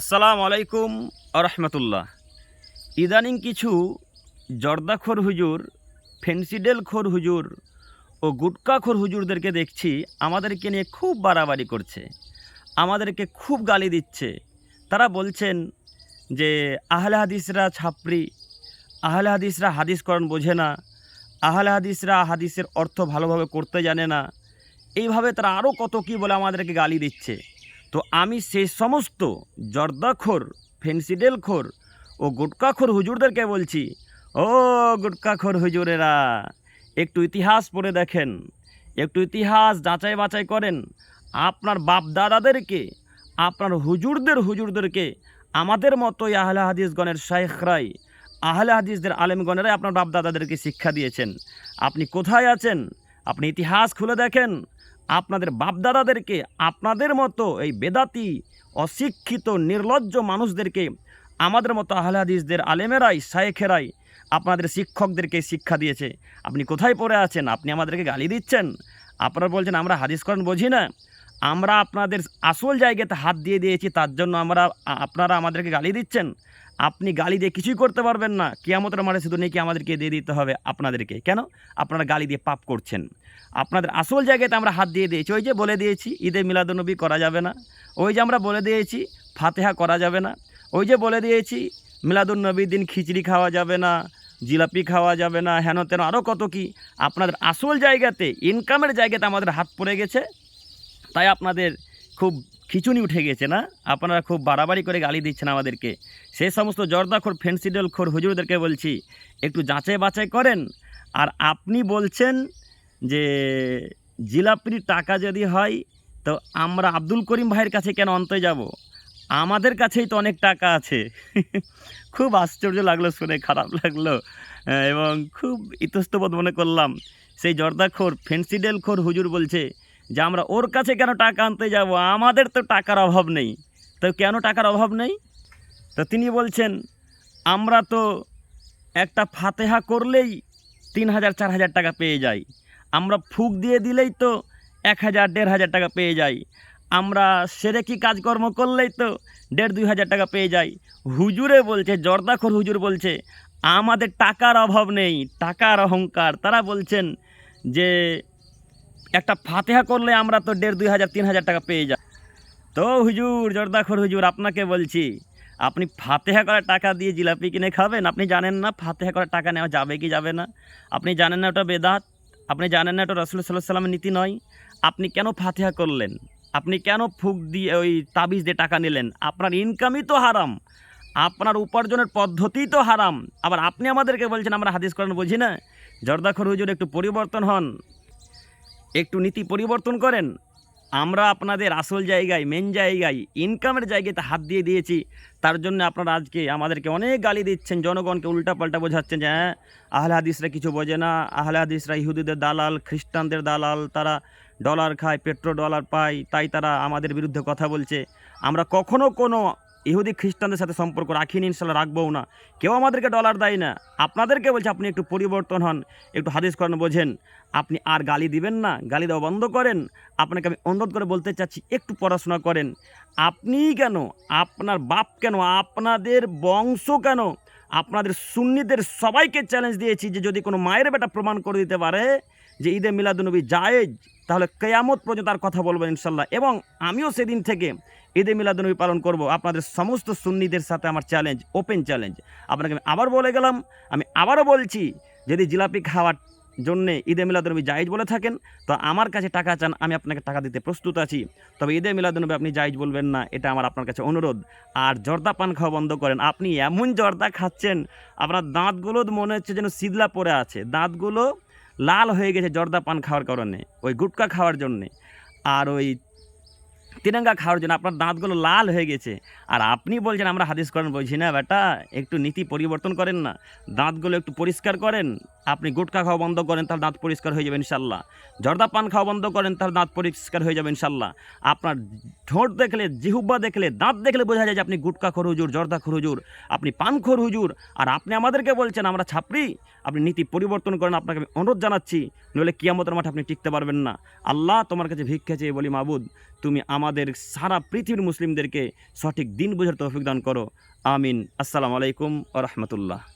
আসসালামু আলাইকুম রহমতুল্লাহ। ইদানিং কিছু জর্দাখোর হুজুর ফেন্সিডেল খোর হুজুর ও গুটকাখোর হুজুরদেরকে দেখছি আমাদেরকে নিয়ে খুব বাড়াবাড়ি করছে, আমাদেরকে খুব গালি দিচ্ছে। তারা বলছেন যে, আহলে হাদিসরা ছাপরি আহলে হাদিসরা হাদিসকরণ বোঝে না, আহলে হাদিসরা হাদিসের অর্থ ভালোভাবে করতে জানে না। এইভাবে তারা আরও কত কী বলে আমাদেরকে গালি দিচ্ছে। তো আমি সেই সমস্ত জর্দাখোর, ফেন্সিডেলখোর ও গুটকাখোর হুজুরদেরকে বলছি, ও গুটকাখোর হুজুরেরা, একটু ইতিহাস পড়ে দেখেন, একটু ইতিহাস যাচাই বাছাই করেন। আপনার বাপ দাদাদেরকে আপনার হুজুরদের হুজুরদেরকে, আমাদের মতোই আহলে হাদিসগণের শাইখরাই, আহলে হাদিসদের আলেমগণেরাই আপনার বাপ দাদাদেরকে শিক্ষা দিয়েছেন। আপনি কোথায় আছেন? আপনি ইতিহাস খুলে দেখেন। আপনাদের বাপদাদাদেরকে, আপনাদের মতো এই বেদাতি, অশিক্ষিত, নির্লজ্জ মানুষদেরকে, আমাদের মতো আহলে হাদিসদের আলেমেরাই, শায়েখেরাই আপনাদের শিক্ষকদেরকে শিক্ষা দিয়েছে। আপনি কোথায় পড়ে আছেন? আপনি আমাদেরকে গালি দিচ্ছেন? আপনারা বলছেন, আমরা হাদিস করেন বুঝি না। আমরা আপনাদের আসল জায়গাতে হাত দিয়ে দিয়েছি, তার জন্য আমরা আপনারা আমাদেরকে গালি দিচ্ছেন। আপনি গালি দিয়ে কিছুই করতে পারবেন না। কিয়ামতের মাঠে শুধু নেই কি আমাদেরকে দিয়ে দিতে হবে আপনাদেরকে। কেন? আপনারা গালি দিয়ে পাপ করছেন। আপনাদের আসল জায়গাতে আমরা হাত দিয়ে দিয়েছি। ওই যে বলে দিয়েছি, ঈদে মিলাদুনবী করা যাবে না। ওই যে আমরা বলে দিয়েছি, ফাতেহা করা যাবে না। ওই যে বলে দিয়েছি, মিলাদুন্নবীর দিন খিচড়ি খাওয়া যাবে না, জিলাপি খাওয়া যাবে না, হেন তেন আরও কত কি। আপনাদের আসল জায়গাতে ইনকামের জায়গাতে আমাদের হাত পড়ে গেছে। তাই আপনাদের খুব খিচুনি উঠে গেছে না? আপনারা খুব বাড়াবাড়ি করে গালি দিচ্ছেন আমাদেরকে। সেই সমস্ত জর্দাখোর ফেন্সিডেল খোর হুজুরদেরকে বলছি, একটু যাচাই বাছাই করেন। আর আপনি বলছেন যে, জিলাপির টাকা যদি হয়, তো আমরা আব্দুল করিম ভাইয়ের কাছে কেন অন্তে যাব? আমাদের কাছেই তো অনেক টাকা আছে। খুব আশ্চর্য লাগল শুনে, খারাপ লাগল। এবং খুব ইতস্তবোধ মনে করলাম, সেই জর্দাখোর ফেন্সিডেল খোর হুজুর বলছে যে আমরা ওর কাছে কেন টাকা আনতে যাব? আমাদের তো টাকার অভাব নেই। তো কেন টাকার অভাব নেই? তো তিনি বলছেন, আমরা তো একটা ফাতেহা করলেই তিন হাজার, চার হাজার টাকা পেয়ে যাই। আমরা ফুক দিয়ে দিলেই তো এক হাজার, দেড় হাজার টাকা পেয়ে যাই। আমরা সেরে কি কাজকর্ম করলেই তো দেড়, দুই হাজার টাকা পেয়ে যাই। হুজুরে বলছে, জর্দাখোর হুজুর বলছে, আমাদের টাকার অভাব নেই, টাকার অহংকার। তারা বলছেন যে একটা ফাতেহা করলে আমরা তো দেড়, দুই হাজার, তিন হাজার টাকা পেয়ে যাই তো হুজুর জর্দাখোর হুজুর, আপনাকে বলছি, আপনি ফাতেহা করা টাকা দিয়ে জিলাপি কিনে খাবেন? আপনি জানেন না ফাতেহা করা টাকা নেওয়া যাবে কি যাবে না? আপনি জানেন না ওটা বেদাত? আপনি জানেন না ওটা রসুল সাল্লাহ সাল্লামের নীতি নয়? আপনি কেন ফাতেহা করলেন? আপনি কেন ফুক দিয়ে ওই তাবিজ দিয়ে টাকা নিলেন? আপনার ইনকামই তো হারাম। আপনার উপার্জনের পদ্ধতি তো হারাম। আবার আপনি আমাদেরকে বলছেন, আমরা হাদিস করেন বুঝি না? জর্দাখর হুজুর, একটু পরিবর্তন হন। একটু নীতি পরিবর্তন করেন। আমরা আপনাদের আসল জায়গায় মেন জায়গায় ইনকামের জায়গাতে হাত দিয়ে দিয়েছি। তার জন্য আপনারা আজকে আমাদেরকে অনেক গালি দিচ্ছেন, জনগণকে উল্টাপাল্টা বোঝাচ্ছেন যে হ্যাঁ আহলে হাদিসরা কিছু বোঝে না। আহলে হাদিসরা ইহুদিদের দালাল, খ্রিস্টানদের দালাল, তারা ডলার খায় পেট্রো ডলার পায়, তাই তারা আমাদের বিরুদ্ধে কথা বলছে। আমরা কখনো কোনো ইহুদি খ্রিস্টানদের সাথে সম্পর্ক রাখিনি, ইনশাল্লাহ রাখবও না। কেউ আমাদেরকে ডলার দেয় না। আপনাদেরকে বলছে, আপনি একটু পরিবর্তন হন, একটু হাদিস করেন বোঝেন। আপনি আর গালি দিবেন না, গালি দেওয়া বন্ধ করেন। আপনাকে আমি অনুরোধ করে বলতে চাচ্ছি, একটু পড়াশোনা করেন। আপনি কেন, আপনার বাপ কেন, আপনাদের বংশ কেন, আপনাদের সুন্নিদের সবাইকে চ্যালেঞ্জ দিয়েছি যে যদি কোনো মায়ের বেটা প্রমাণ করে দিতে পারে যে ঈদে মিলাদুনবী জায়েজ, তাহলে কেয়ামত পর্যন্ত তার কথা বলবেন ইনশাল্লাহ এবং আমিও সেদিন থেকে ঈদে মিলাদুনবী পালন করব। আপনাদের সমস্ত সুন্নিদের সাথে আমার চ্যালেঞ্জ ওপেন চ্যালেঞ্জ আপনাকে আমি আবার বলে গেলাম, আমি আবারও বলছি, যদি জিলাপি খাওয়ার জন্যে ঈদে মিলাদুনবী জায়েজ বলে থাকেন, তো আমার কাছে টাকা চান, আমি আপনাকে টাকা দিতে প্রস্তুত আছি। তবে ঈদে মিলাদুনবী আপনি জায়েজ বলবেন না, এটা আমার আপনার কাছে অনুরোধ। আর জর্দা পান খাওয়া বন্ধ করেন, আপনি এমন জর্দা খাচ্ছেন, আপনার দাঁতগুলো মনে হচ্ছে যেন সিদলা পড়ে আছে। দাঁতগুলো লাল হয়ে গেছে জর্দা পান খাওয়ার কারণে, ওই গুটকা খাওয়ার জন্যে। আর ওই তিরঙ্গা খাওয়ার জন্য আপনার দাঁতগুলো লাল হয়ে গেছে। আর আপনি বলছেন, আমরা হাদিস করেন বলছি, না বেটা, একটু নীতি পরিবর্তন করেন না, দাঁতগুলো একটু পরিষ্কার করেন আপনি গুটকা খাওয়া বন্ধ করেন তার দাঁত পরিষ্কার হয়ে যাবে ইনশাল্লাহ। জর্দা পান খাওয়া বন্ধ করেন তার দাঁত পরিষ্কার হয়ে যাবে ইনশাল্লাহ। আপনার ঠোঁট দেখলে জিহুব্বা দেখলে, দাঁত দেখলে বোঝা যায় যে আপনি গুটকা খোর হুজুর, জর্দা খোর হুজুর, আপনি পান খোর হুজুর। আর আপনি আমাদেরকে বলছেন, আমরা ছাপরি আপনি নীতি পরিবর্তন করেন, আপনাকে আমি অনুরোধ জানাচ্ছি, নইলে কিয়ামতের মাঠে আপনি টিকতে পারবেন না। আল্লাহ তোমার কাছে ভিক্ষা চেয়ে বলি, মাবুদ, তুমি আমাদের সারা পৃথিবীর মুসলিমদেরকে সঠিক দিন বোঝার তৌফিক দান করো। আমিন। আসসালামু আলাইকুম ও রহমতুল্লাহ।